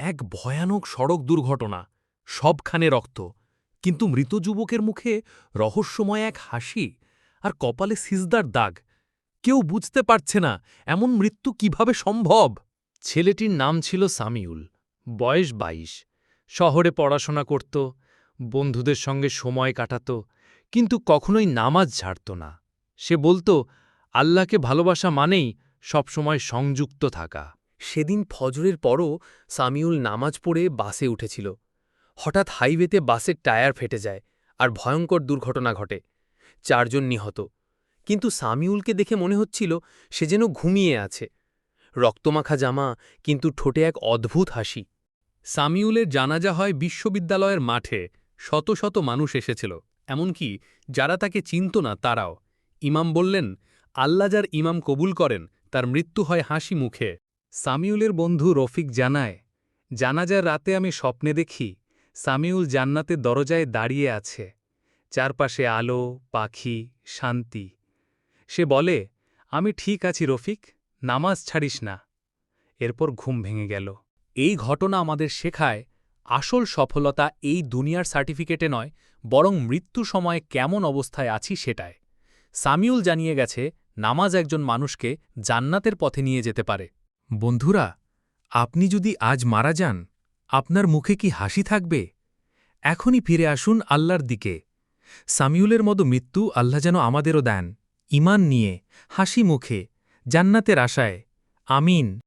এক ভয়ানক সড়ক দুর্ঘটনা, সবখানে রক্ত, কিন্তু মৃত যুবকের মুখে রহস্যময় এক হাসি আর কপালে সিজদার দাগ। কেউ বুঝতে পারছে না, এমন মৃত্যু কীভাবে সম্ভব? ছেলেটির নাম ছিল সামিউল, বয়স বাইশ। শহরে পড়াশোনা করত, বন্ধুদের সঙ্গে সময় কাটাত, কিন্তু কখনোই নামাজ ছাড়ত না। সে বলতো, আল্লাহকে ভালোবাসা মানেই সবসময় সংযুক্ত থাকা। সেদিন ফজরের পরও সামিউল নামাজ পড়ে বাসে উঠেছিল। হঠাৎ হাইওয়েতে বাসের টায়ার ফেটে যায় আর ভয়ঙ্কর দুর্ঘটনা ঘটে। চারজন নিহত। কিন্তু সামিউলকে দেখে মনে হচ্ছিল সে যেন ঘুমিয়ে আছে। রক্তমাখা জামা, কিন্তু ঠোঁটে এক অদ্ভুত হাসি। সামিউলের জানাজা হয় বিশ্ববিদ্যালয়ের মাঠে। শত শত মানুষ এসেছিল। এমনকি যারা তাকে চিনত না, তারাও। ইমাম বললেন, আল্লাহ যার ইমাম কবুল করেন, তার মৃত্যু হয় হাসি মুখে। সামিউলের বন্ধু রফিক জানায়, জানাজার রাতে আমি স্বপ্নে দেখি সামিউল জান্নাতের দরজায় দাঁড়িয়ে আছে। চারপাশে আলো, পাখি, শান্তি। সে বলে, আমি ঠিক আছি রফিক, নামাজ ছাড়িস না। এরপর ঘুম ভেঙে গেল। এই ঘটনা আমাদের শেখায় আসল সফলতা এই দুনিয়ার সার্টিফিকেটে নয়, বরং মৃত্যু সময়ে কেমন অবস্থায় আছি সেটায়। সামিউল জানিয়ে গেছে, নামাজ একজন মানুষকে জান্নাতের পথে নিয়ে যেতে পারে। বন্ধুরা, আপনি যদি আজ মারা যান, আপনার মুখে কি হাসি থাকবে? এখনই ফিরে আসুন আল্লাহর দিকে। সামিউলের মতো মৃত্যু আল্লাহ যেন আমাদেরও দেন। ইমান নিয়ে, হাসি মুখে, জান্নাতের আশায়। আমিন।